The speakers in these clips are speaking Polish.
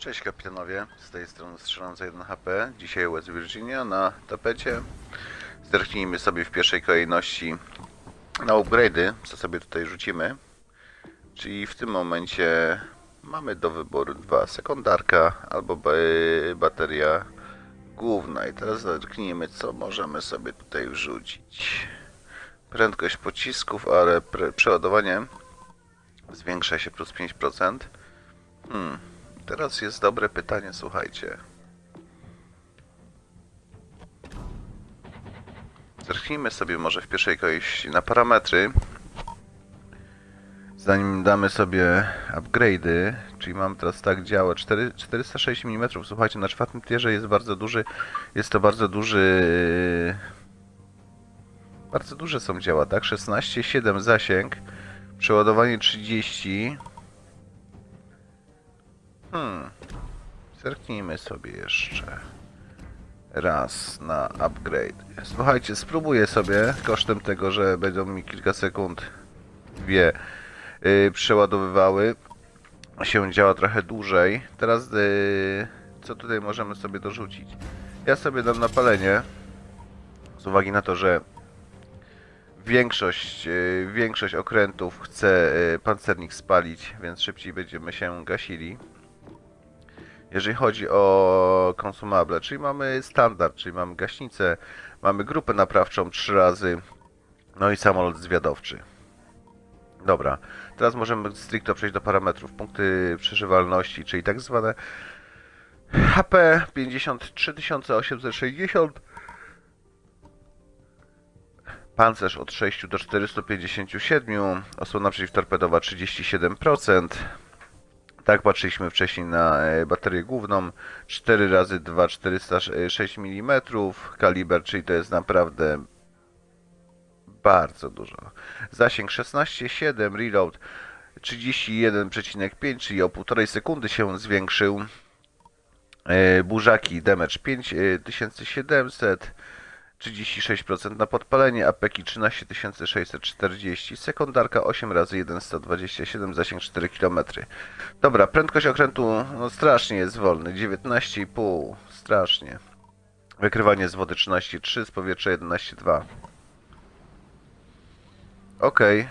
Cześć kapitanowie, z tej strony strzelająca 1 HP. Dzisiaj West Virginia na tapecie. Zerknijmy sobie w pierwszej kolejności na upgrade'y, co sobie tutaj rzucimy. Czyli w tym momencie mamy do wyboru dwa sekundarka albo ba bateria główna. I teraz zerknijmy, co możemy sobie tutaj wrzucić. Prędkość pocisków, ale przeładowanie zwiększa się plus 5%. Hmm. Teraz jest dobre pytanie, słuchajcie. Zerknijmy sobie może w pierwszej kolejności na parametry. Zanim damy sobie upgrade'y, czyli mam teraz tak działa 4, 406 mm. Słuchajcie, na czwartym tierze jest bardzo duży, jest to bardzo duży bardzo duże są działa, tak? 16,7 zasięg, przeładowanie 30 Hmm. Zerknijmy sobie jeszcze raz na upgrade. Słuchajcie, spróbuję sobie kosztem tego, że będą mi kilka sekund dwie yy, przeładowywały się działa trochę dłużej. Teraz yy, co tutaj możemy sobie dorzucić? Ja sobie dam napalenie z uwagi na to, że większość, yy, większość okrętów chce yy, pancernik spalić, więc szybciej będziemy się gasili jeżeli chodzi o konsumable, czyli mamy standard, czyli mamy gaśnicę, mamy grupę naprawczą trzy razy, no i samolot zwiadowczy. Dobra, teraz możemy stricte przejść do parametrów. Punkty przeżywalności, czyli tak zwane HP 53860, pancerz od 6 do 457, osłona przeciwtorpedowa 37%, tak patrzyliśmy wcześniej na e, baterię główną 4 razy 2 406 mm kaliber, czyli to jest naprawdę bardzo dużo. Zasięg 16,7 reload 31,5, czyli o 1,5 sekundy się zwiększył. E, Burzaki damage 5700 36% na podpalenie, apeki 13640, sekundarka 8 razy 1127, zasięg 4 km. Dobra, prędkość okrętu no strasznie jest wolny, 19,5, strasznie. Wykrywanie z wody 13,3, z powietrza 11,2. Okej.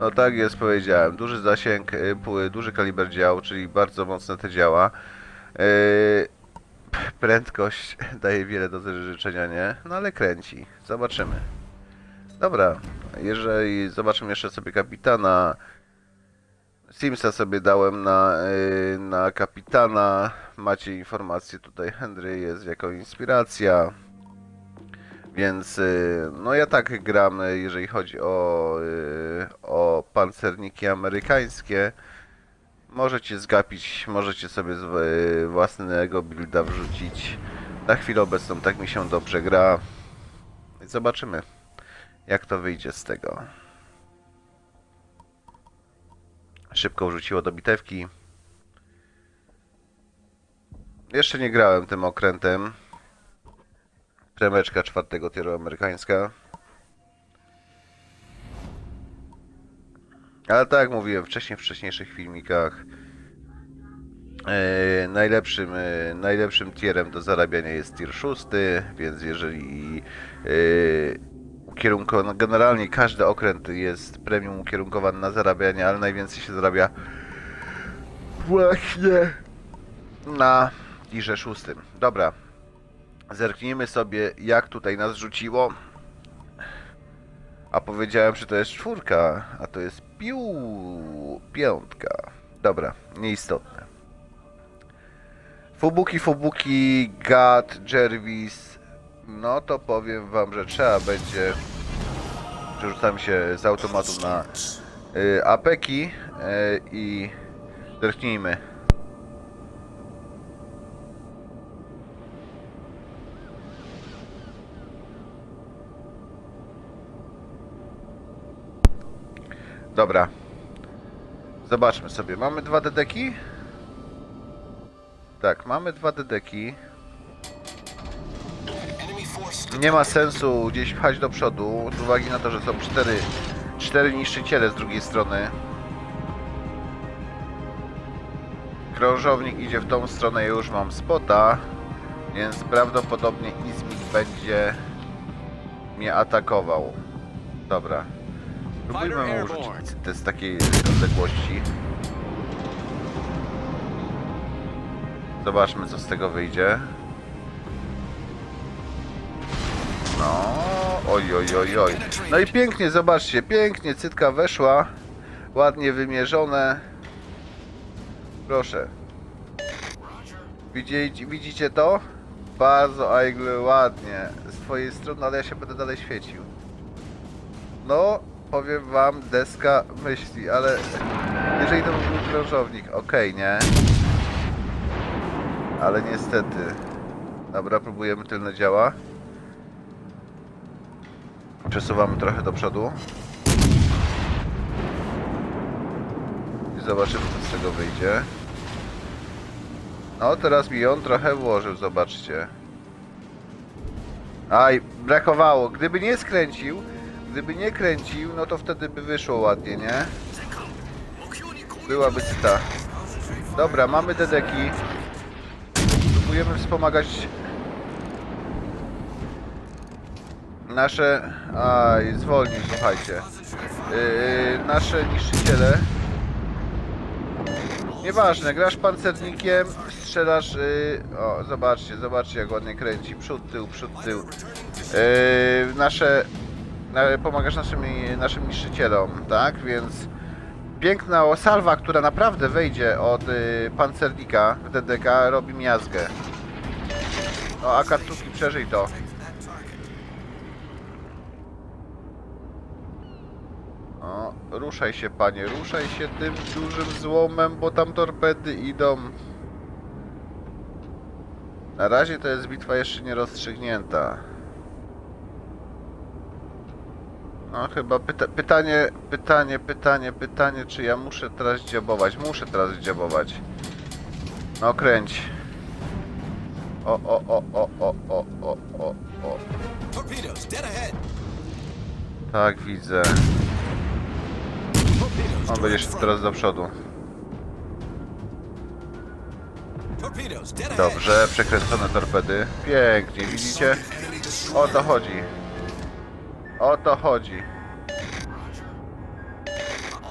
No tak jest, powiedziałem. Duży zasięg, y, duży kaliber dział, czyli bardzo mocne te działa. Yy, prędkość daje wiele do życzenia, nie? No ale kręci. Zobaczymy. Dobra, jeżeli zobaczymy jeszcze sobie kapitana. Simsa sobie dałem na, yy, na kapitana. Macie informację tutaj, Henry jest jako inspiracja. Więc yy, no ja tak gram, yy, jeżeli chodzi o, o pancerniki amerykańskie. Możecie zgapić, możecie sobie z, y, własnego builda wrzucić. Na chwilę obecną tak mi się dobrze gra. Zobaczymy, jak to wyjdzie z tego. Szybko wrzuciło do bitewki. Jeszcze nie grałem tym okrętem. Kremeczka czwartego tieru amerykańska. Ale tak jak mówiłem wcześniej w wcześniejszych filmikach, e, najlepszym, e, najlepszym tierem do zarabiania jest tier 6, więc jeżeli e, ukierunko, no generalnie każdy okręt jest premium ukierunkowany na zarabianie, ale najwięcej się zarabia właśnie na tirze 6. Dobra, zerknijmy sobie jak tutaj nas rzuciło. A powiedziałem, że to jest czwórka, a to jest piu... piątka. Dobra, nieistotne. Fubuki, Fubuki, Gad, Jervis. No to powiem wam, że trzeba będzie... Przerzucam się z automatu na y, apeki y, i zerknijmy. Dobra. Zobaczmy sobie. Mamy dwa dedeki? Tak, mamy dwa dedeki. Nie ma sensu gdzieś pchać do przodu, z uwagi na to, że są cztery, cztery niszczyciele z drugiej strony. krążownik idzie w tą stronę, już mam spota, więc prawdopodobnie Izmit będzie mnie atakował. Dobra. Próbujmy mu użyć te z takiej odległości. Zobaczmy co z tego wyjdzie. No, oj, oj, oj, oj. No i pięknie, zobaczcie, pięknie, cytka weszła. Ładnie wymierzone. Proszę. Widzicie, widzicie to? Bardzo, Aigle, ładnie. Z twojej strony, ale ja się będę dalej świecił. No, powiem wam, deska myśli, ale jeżeli to był krążownik, okej, nie? Ale niestety. Dobra, próbujemy tylne działa. Przesuwamy trochę do przodu. I zobaczymy, co z tego wyjdzie. No, teraz mi on trochę włożył, zobaczcie. Aj, brakowało. Gdyby nie skręcił, gdyby nie kręcił, no to wtedy by wyszło ładnie, nie? Byłaby cyta. Dobra, mamy dedeki. Próbujemy wspomagać nasze... Aj, zwolnił, słuchajcie. Yy, nasze niszczyciele. Nieważne, grasz pancernikiem, strzelasz... Yy, o, zobaczcie, zobaczcie jak ładnie kręci. Przód, tył, przód, tył. Yy, nasze... Pomagasz naszym, naszym niszczycielom, tak? Więc piękna salwa, która naprawdę wejdzie od y, pancernika w DDK, robi miazgę. No, Akatsuki, przeżyj to. O, ruszaj się, panie, ruszaj się tym dużym złomem, bo tam torpedy idą. Na razie to jest bitwa jeszcze nie No chyba pyta pytanie, pytanie, pytanie, pytanie, czy ja muszę teraz dziobować? Muszę teraz dziobować. No kręć. O, o, o, o, o, o, o, o, o. Tak, widzę. On będzie front. teraz do przodu. Dobrze, przekręcone torpedy. Pięknie, widzicie? O to chodzi. O to chodzi.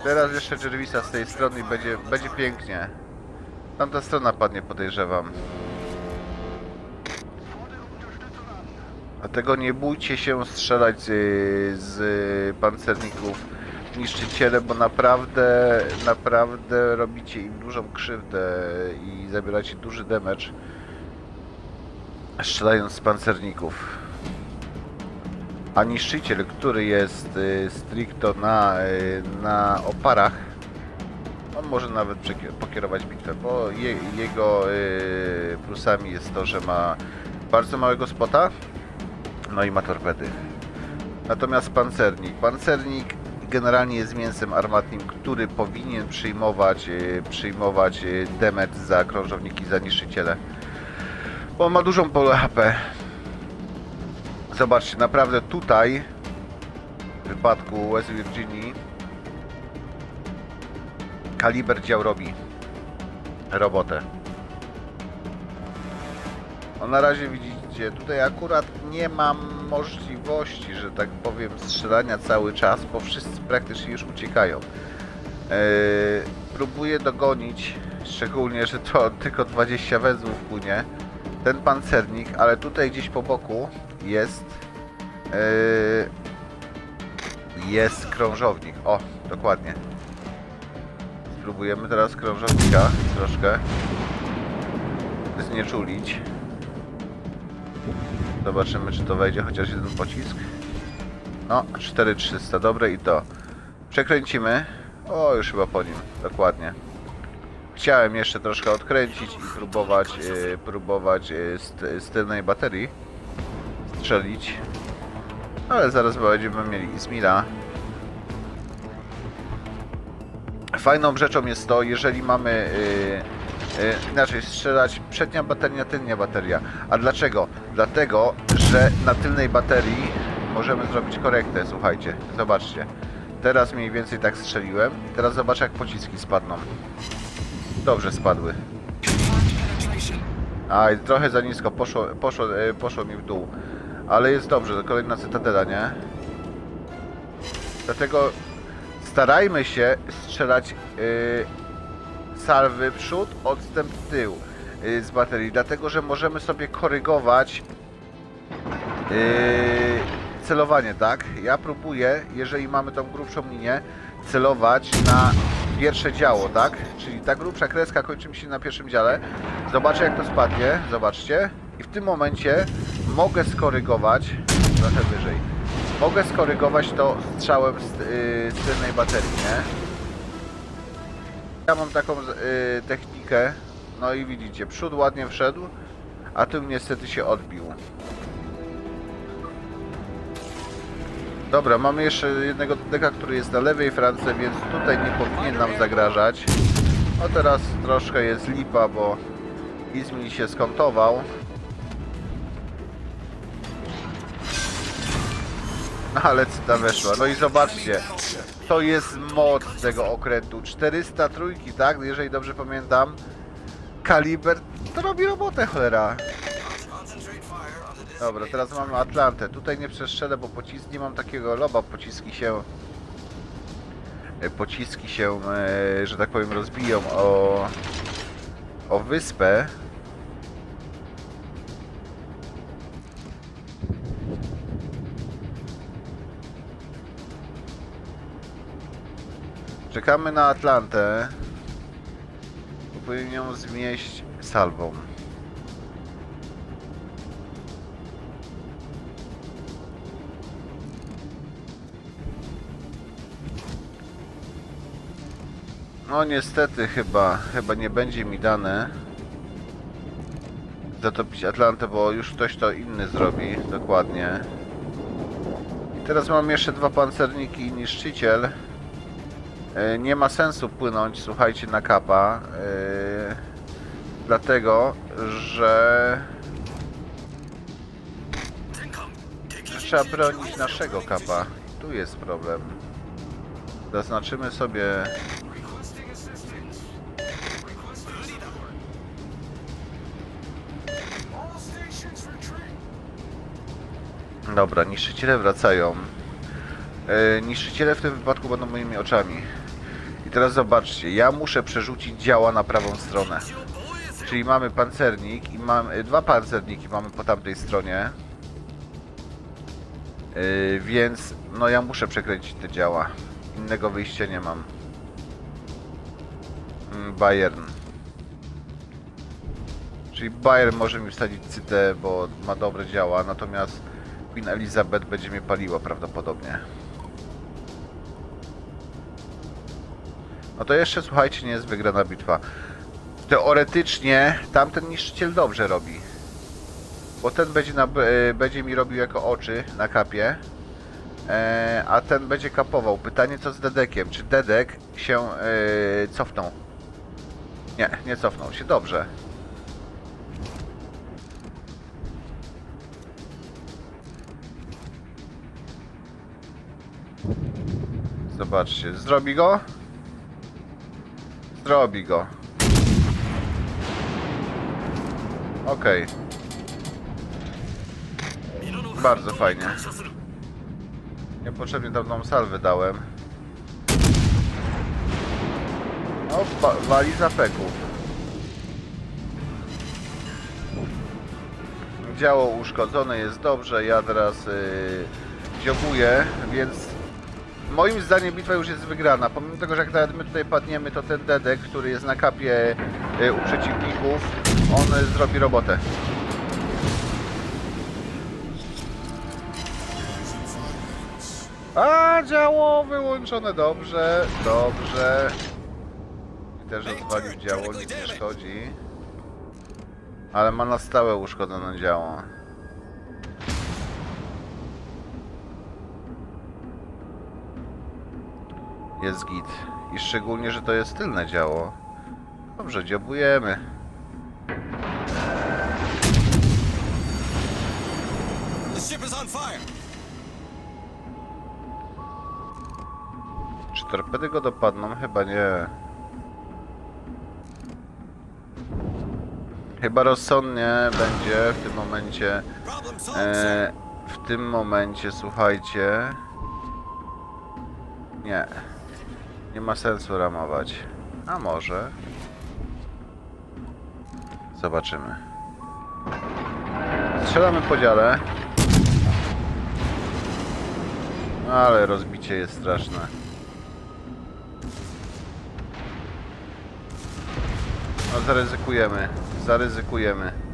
Teraz jeszcze Jervisa z tej strony i będzie, będzie pięknie. Tamta strona padnie, podejrzewam. Dlatego nie bójcie się strzelać z, z pancerników niszczyciele, bo naprawdę, naprawdę robicie im dużą krzywdę i zabieracie duży damage strzelając z pancerników. A niszczyciel, który jest y, stricto na, y, na oparach, on może nawet pokierować bitwę, bo je, jego y, plusami jest to, że ma bardzo małego spota, no i ma torpedy. Natomiast pancernik. Pancernik generalnie jest mięsem armatnim, który powinien przyjmować, y, przyjmować y, damage za krążowniki, za niszczyciele. Bo on ma dużą pole HP. Zobaczcie, naprawdę tutaj w wypadku West Virginii kaliber dział robi robotę. No na razie widzicie, tutaj akurat nie mam możliwości, że tak powiem, strzelania cały czas, bo wszyscy praktycznie już uciekają. Yy, próbuję dogonić, szczególnie, że to tylko 20 węzłów płynie, ten pancernik, ale tutaj gdzieś po boku jest yy, jest krążownik. O, dokładnie. Spróbujemy teraz krążownika troszkę znieczulić. Zobaczymy, czy to wejdzie chociaż jeden pocisk. No, 4300, dobre i to. Przekręcimy. O, już chyba po nim, dokładnie. Chciałem jeszcze troszkę odkręcić i próbować, yy, próbować yy, z, z tylnej baterii strzelić. Ale zaraz będziemy mieli Ismila. Fajną rzeczą jest to, jeżeli mamy yy, yy, inaczej strzelać przednia bateria, tylnia bateria. A dlaczego? Dlatego, że na tylnej baterii możemy zrobić korektę. Słuchajcie, zobaczcie. Teraz mniej więcej tak strzeliłem. Teraz zobaczę jak pociski spadną. Dobrze spadły. Aj, trochę za nisko, poszło, poszło, e, poszło mi w dół. Ale jest dobrze, to kolejna cytadela, nie? Dlatego starajmy się strzelać yy, salwy przód, odstęp tył yy, z baterii, dlatego że możemy sobie korygować yy, celowanie, tak? Ja próbuję, jeżeli mamy tą grubszą linię, celować na pierwsze działo, tak? Czyli ta grubsza kreska kończy mi się na pierwszym dziale. Zobaczę jak to spadnie, zobaczcie. I w tym momencie mogę skorygować trochę wyżej. Mogę skorygować to strzałem z, yy, tylnej baterii, nie? Ja mam taką yy, technikę, no i widzicie, przód ładnie wszedł, a tył niestety się odbił. Dobra, mamy jeszcze jednego deka, który jest na lewej Francji, więc tutaj nie powinien nam zagrażać. No teraz troszkę jest lipa, bo Izmil się skontował. ale cyta weszła. No i zobaczcie, to jest moc tego okrętu. 400 trójki, tak? Jeżeli dobrze pamiętam. Kaliber to robi robotę, cholera. Dobra, teraz mamy Atlantę. Tutaj nie przestrzelę, bo pocisk nie mam takiego loba. Pociski się. e, Pociski się, e, że tak powiem, rozbiją o. o wyspę. Czekamy na Atlantę. Próbujemy ją zmieść salwą. No niestety chyba, chyba nie będzie mi dane zatopić Atlantę, bo już ktoś to inny zrobi, dokładnie. I teraz mam jeszcze dwa pancerniki i niszczyciel. E, Nie ma sensu płynąć, słuchajcie, na kapa. e, Dlatego, że trzeba bronić naszego kapa. Tu jest problem. Zaznaczymy sobie Dobra, niszczyciele wracają. E, niszczyciele w tym wypadku będą moimi oczami. I teraz zobaczcie, ja muszę przerzucić działa na prawą stronę. Czyli mamy pancernik i mamy dwa pancerniki mamy po tamtej stronie. E, więc no ja muszę przekręcić te działa. Innego wyjścia nie mam. Mm, Bayern. Czyli Bayern może mi wsadzić cytę, bo ma dobre działa, natomiast Queen Elizabeth będzie mnie paliła prawdopodobnie. No to jeszcze słuchajcie, nie jest wygrana bitwa. Teoretycznie tamten niszczyciel dobrze robi. Bo ten będzie, na, e, będzie mi robił jako oczy na kapie. E, a ten będzie kapował. Pytanie co z Dedekiem? Czy Dedek się e, cofnął? Nie, nie cofnął się. Dobrze. Zobaczcie, zrobi go? Zrobi go. Okej. Bardzo fajnie. Niepotrzebnie dawną salwę dałem. O, ba- wali zapeków. Działo uszkodzone jest dobrze, ja teraz yy, dziobuję, więc moim zdaniem bitwa już jest wygrana. Pomimo tego, że jak nawet my tutaj padniemy, to ten dedek, który jest na kapie y, u przeciwników, on zrobi robotę. A, działo wyłączone, dobrze, dobrze. Też rozwalił działo, nic nie szkodzi. Ale ma na stałe uszkodzone działo. Jest git. I szczególnie, że to jest tylne działo. Dobrze, dziobujemy. Czy torpedy go dopadną? Chyba nie. Chyba rozsądnie będzie w tym momencie. E, w tym momencie, słuchajcie. Nie. Nie ma sensu ramować. A może. Zobaczymy. Strzelamy po dziale. Ale rozbicie jest straszne. No zaryzykujemy. Zaryzykujemy.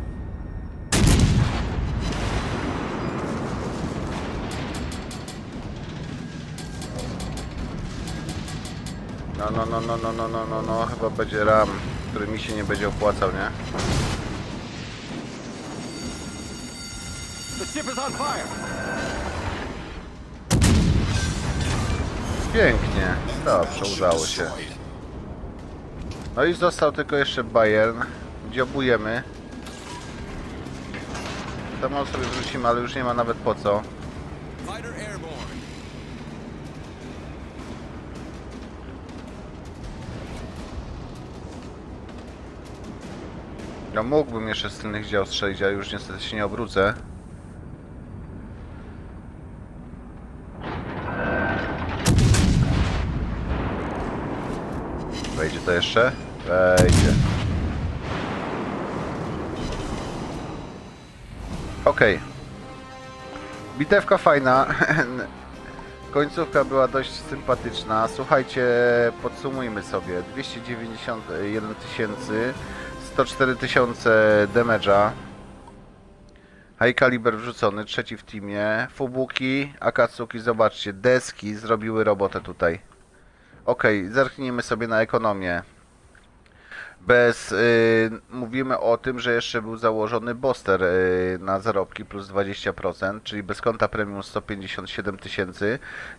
No, no, no, no, no, no, no, no, no, chyba będzie ram, który mi się nie będzie opłacał, nie? Pięknie, dobrze, udało się. No i został tylko jeszcze Bayern. Dziobujemy. Samolot sobie wrzucimy, ale już nie ma nawet po co. No mógłbym jeszcze z tylnych dział strzelić, ale już niestety się nie obrócę. Wejdzie to jeszcze? Wejdzie. Okej. Bitewka fajna. Końcówka była dość sympatyczna. Słuchajcie, podsumujmy sobie. 291 tysięcy, 104 tysiące damage'a. High caliber wrzucony, trzeci w teamie. Fubuki, Akatsuki, zobaczcie, deski zrobiły robotę tutaj. Okej, zerknijmy sobie na ekonomię. Bez, y, mówimy o tym, że jeszcze był założony Boster y, na zarobki plus 20%, czyli bez konta premium 157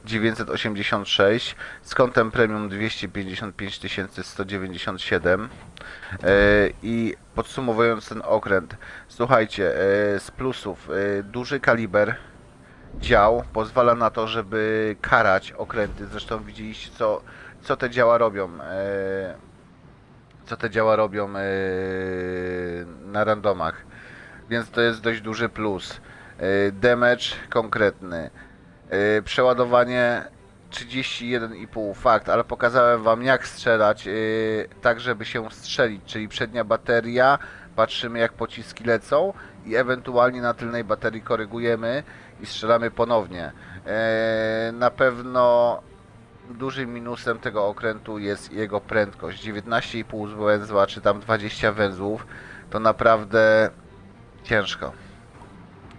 986, z kontem premium 255 197 y, i podsumowując ten okręt, słuchajcie, y, z plusów y, duży kaliber dział pozwala na to, żeby karać okręty, zresztą widzieliście co, co te działa robią. y, co te działa robią yy, na randomach. Więc to jest dość duży plus. Yy, damage konkretny. Yy, przeładowanie 31,5 fakt, ale pokazałem wam jak strzelać yy, tak, żeby się strzelić, czyli przednia bateria, patrzymy jak pociski lecą i ewentualnie na tylnej baterii korygujemy i strzelamy ponownie. Yy, na pewno dużym minusem tego okrętu jest jego prędkość. 19,5 węzła, czy tam 20 węzłów, to naprawdę ciężko.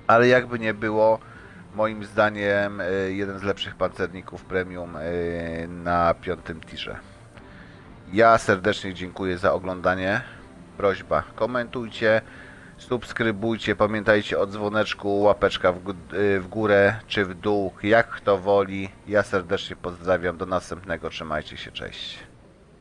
Ale jakby nie było, moim zdaniem y, jeden z lepszych pancerników premium y, na piątym tirze. Ja serdecznie dziękuję za oglądanie. Prośba, komentujcie, subskrybujcie, pamiętajcie o dzwoneczku, łapeczka w, y, w górę czy w dół, jak kto woli. Ja serdecznie pozdrawiam, do następnego, trzymajcie się, cześć.